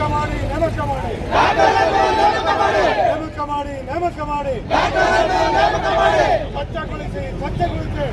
ನೇಮಕ ಮಾಡಿ ನೇಮಕ ಮಾಡಿ. ನೇಮಕ ಮಾಡಿ ನೇಮಕ ಮಾಡಿ. ಸ್ವಚ್ಛಗೊಳಿಸಿ ಸ್ವಚ್ಛಗೊಳಿಸಿ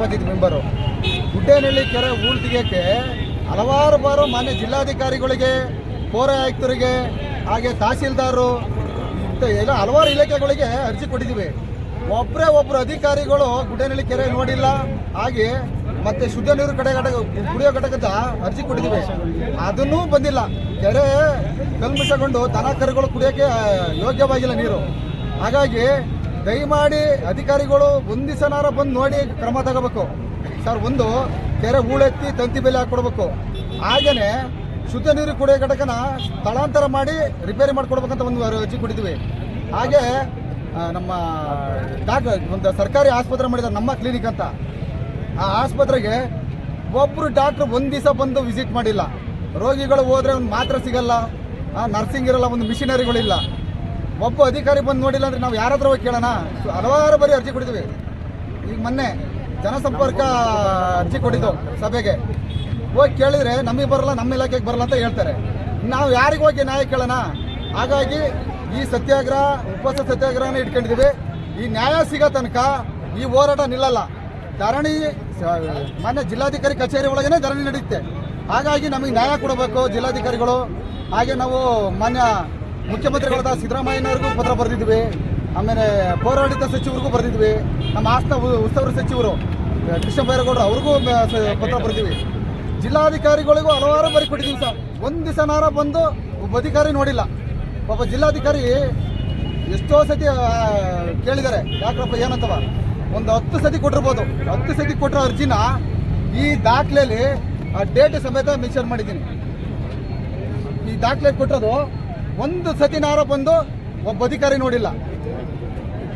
ಪಂಚಾಯತ್ ಮೆಂಬರು. ಗುಡ್ಡೇನಹಳ್ಳಿ ಕೆರೆ ಹೂಳು ತೆಗಿಯೋಕ್ಕೆ ಹಲವಾರು ಬಾರು ಮಾನ್ಯ ಜಿಲ್ಲಾಧಿಕಾರಿಗಳಿಗೆ ಪೌರ ಆಯುಕ್ತರಿಗೆ, ಹಾಗೆ ತಹಸೀಲ್ದಾರರು ಎಲ್ಲ ಹಲವಾರು ಇಲಾಖೆಗಳಿಗೆ ಅರ್ಜಿ ಕೊಟ್ಟಿದ್ದೀವಿ. ಒಬ್ಬರೇ ಒಬ್ಬರು ಅಧಿಕಾರಿಗಳು ಗುಡ್ಡೇನಹಳ್ಳಿ ಕೆರೆ ನೋಡಿಲ್ಲ, ಹಾಗೆ ಮತ್ತೆ ಶುದ್ಧ ನೀರು ಕಡೆ ಘಟಕ, ಕುಡಿಯೋ ಘಟಕದ ಅರ್ಜಿ ಕೊಟ್ಟಿದ್ದೀವಿ. ಅದನ್ನೂ ಬಂದಿಲ್ಲ. ಕೆರೆ ಕಲ್ಮಿಷಗೊಂಡು ದನ ಕರುಗಳು ಕುಡಿಯೋಕ್ಕೆ ಯೋಗ್ಯವಾಗಿಲ್ಲ ನೀರು. ಹಾಗಾಗಿ ದಯಮಾಡಿ ಅಧಿಕಾರಿಗಳು ಒಂದಿಸನಾರ ಬಂದು ನೋಡಿ ಕ್ರಮ ತಗೋಬೇಕು. ಸರ್, ಒಂದು, ಕೆರೆ ಹೂಳೆತ್ತಿ ತಂತಿ ಬೆಲೆ ಹಾಕ್ಕೊಡ್ಬೇಕು ಹಾಗೇನೆ ಶುದ್ಧ ನೀರು ಕುಡಿಯೋ ಘಟಕನ ಸ್ಥಳಾಂತರ ಮಾಡಿ ರಿಪೇರಿ ಮಾಡ್ಕೊಡ್ಬೇಕಂತ ಒಂದು ಅರ್ಜಿ ಕೊಟ್ಟಿದ್ವಿ ಹಾಗೆ ನಮ್ಮ ಒಂದು ಸರ್ಕಾರಿ ಆಸ್ಪತ್ರೆ ಮಾಡಿದ್ದಾರೆ ನಮ್ಮ ಕ್ಲಿನಿಕ್ ಅಂತ. ಆ ಆಸ್ಪತ್ರೆಗೆ ಒಬ್ಬರು ಡಾಕ್ಟ್ರು ಒಂದು ದಿವಸ ಬಂದು ವಿಸಿಟ್ ಮಾಡಿಲ್ಲ. ರೋಗಿಗಳು ಹೋದ್ರೆ ಒಂದು ಮಾತ್ರ ಸಿಗಲ್ಲ. ನರ್ಸಿಂಗ್ ಇರಲ್ಲ, ಒಂದು ಮಿಷಿನರಿಗಳಿಲ್ಲ ಒಬ್ಬ ಅಧಿಕಾರಿ ಬಂದು ನೋಡಿಲ್ಲ ಅಂದ್ರೆ ನಾವು ಯಾರಾದ್ರೂ ಹೋಗಿ ಕೇಳೋಣ? ಹಲವಾರು ಬಾರಿ ಅರ್ಜಿ ಕೊಟ್ಟಿದ್ವಿ ಈಗ ಮೊನ್ನೆ ಜನಸಂಪರ್ಕ ಅರ್ಜಿ ಕೊಟ್ಟಿದ್ದು ಸಭೆಗೆ. ಹೋಗಿ ಕೇಳಿದ್ರೆ ನಮಗೆ ಬರಲ್ಲ, ನಮ್ಮ ಇಲಾಖೆಗೆ ಬರಲ್ಲ ಅಂತ ಹೇಳ್ತಾರೆ. ನಾವು ಯಾರಿಗೆ ಹೋಗಿ ನ್ಯಾಯ ಕೇಳೋಣ? ಹಾಗಾಗಿ ಈ ಸತ್ಯಾಗ್ರಹ ಉಪವಾಸ ಸತ್ಯಾಗ್ರಹನ ಇಟ್ಕೊಂಡಿದ್ದೀವಿ. ಈ ನ್ಯಾಯ ಸಿಗೋ ತನಕ ಈ ಹೋರಾಟ ನಿಲ್ಲಲ್ಲ. ಧರಣಿ ಮಾನ್ಯ ಜಿಲ್ಲಾಧಿಕಾರಿ ಕಚೇರಿ ಒಳಗೇನೆ ಧರಣಿ ನಡೆಯುತ್ತೆ. ಹಾಗಾಗಿ ನಮಗೆ ನ್ಯಾಯ ಕೊಡಬೇಕು ಜಿಲ್ಲಾಧಿಕಾರಿಗಳು. ಹಾಗೆ ನಾವು ಮಾನ್ಯ ಮುಖ್ಯಮಂತ್ರಿಗಳಾದ ಸಿದ್ದರಾಮಯ್ಯನವ್ರಿಗೂ ಪತ್ರ ಬರೆದಿದ್ವಿ. ಆಮೇಲೆ ಪೌರಾಡಳಿತ ಸಚಿವರಿಗೂ ಬರೆದಿದ್ವಿ. ನಮ್ಮ ಆಸ್ತ ಉ- ಉಸ್ತುವಾರಿ ಸಚಿವರು ಕೃಷ್ಣ ಬೈರೇಗೌಡರು ಅವ್ರಿಗೂ ಪತ್ರ ಬರೆದಿವಿ ಜಿಲ್ಲಾಧಿಕಾರಿಗಳಿಗೂ ಹಲವಾರು ಬರಿ ಕೊಟ್ಟಿದ್ದೀವಿ ಸರ್. ಒಂದು ದಿವಸನಾರ ಬಂದು ಒಬ್ಬ ಅಧಿಕಾರಿ ನೋಡಿಲ್ಲ. ಒಬ್ಬ ಜಿಲ್ಲಾಧಿಕಾರಿ ಎಷ್ಟೋ ಸತಿ ಕೇಳಿದ್ದಾರೆ. ಯಾಕ್ರಪ್ಪ ಏನಂತವ? ಒಂದು ಹತ್ತು ಸತಿ ಕೊಟ್ಟಿರ್ಬೋದು. ಹತ್ತು ಸತಿ ಕೊಟ್ಟಿರೋ ಅರ್ಜಿನ ಈ ದಾಖಲೆಯಲ್ಲಿ ಆ ಡೇಟ್ ಸಮೇತ ಮೆನ್ಷನ್ ಮಾಡಿದ್ದೀನಿ. ಈ ದಾಖಲೆ ಕೊಟ್ಟಿರೋದು ಒಂದು ಸತಿ ನಾರ ಬಂದು ಒಬ್ಬ ಅಧಿಕಾರಿ ನೋಡಿಲ್ಲ.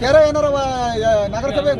ಕೆರೆ ಏನಾರ ನಗರಸಭೆ